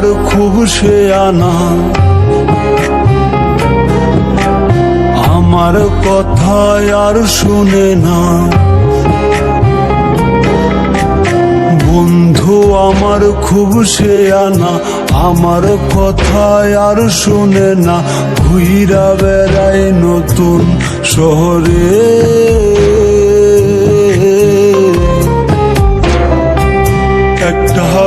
খুব সে আনা। আমার কথা আর শুনে না। বন্ধু, আমার খুব সে আনা। আমার কথা আর শুনে না। ঘুইরা বেড়ায় নতুন শহরে।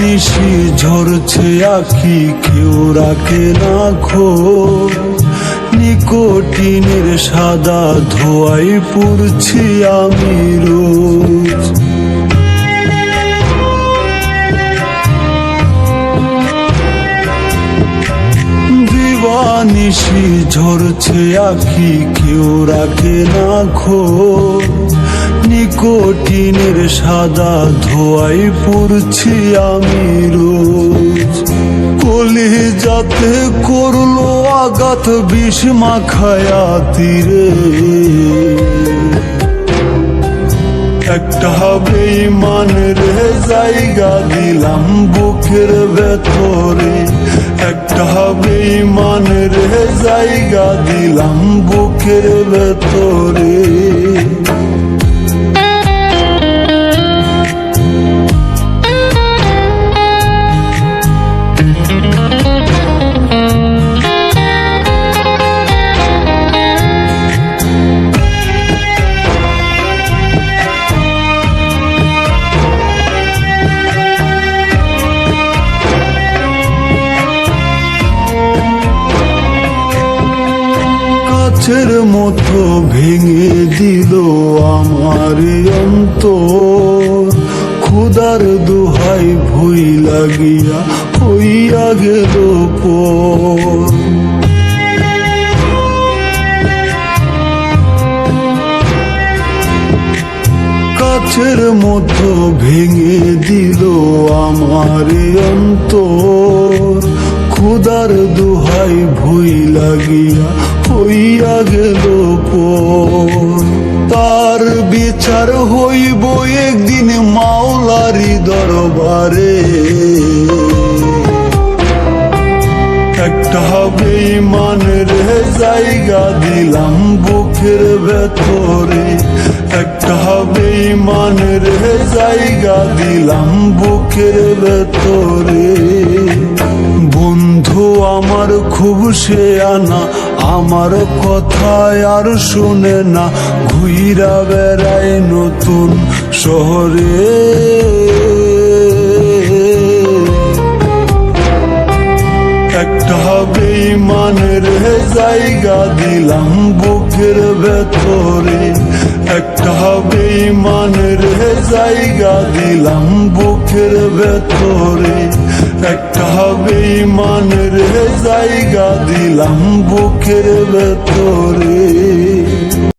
দিবানিশি ঝরছে আখি, কেউ রাখে না খোঁজ। নিকোটিনের সাদা ধোয়াই পুড়ছি আমি রোজ। দিবানিশি ঝরছে আখি, কেউ রাখে না খোঁজ। নিকোটিনের সাদা ধোয়াই পুড়ছি আমি রোজ। কলি যাতে করল আঘাত, বিষ মাখায়া তীরে। একটা বেইমানের জায়গা দিলাম বুকের ভেতরে। একটা বেইমানের জায়গা দিলাম বুকের ভেতরে। কাছের মতো ভেঙে দিল আমার অন্তর। খুদার দুহাই ভুই লাগিয়া হইয়া গেল পর। মতো ভেঙে দিল আমার অন্তর। খুদার দুহাই ভুই লাগিয়া হইয়া গেল তার বিচার হইব একদিন মাওলারি দরবারে। একটা বেইমানের জায়গা দিলাম বুকের ভেতরে। একটা বেইমানের জায়গা দিলাম বুকের ভেতরে। খুব সে আনা, আমার কথায় আর শুনে না। ঘুইরা বেড়ায় নতুন শহরে। একটা বেইমানের জায়গা দিলাম বুকের ভেতরে। একটা বেইমানের জায়গা দিলাম বুকের ভেতরে। একটা বেইমানের জায়গা দিলাম বুকের ভেতরে।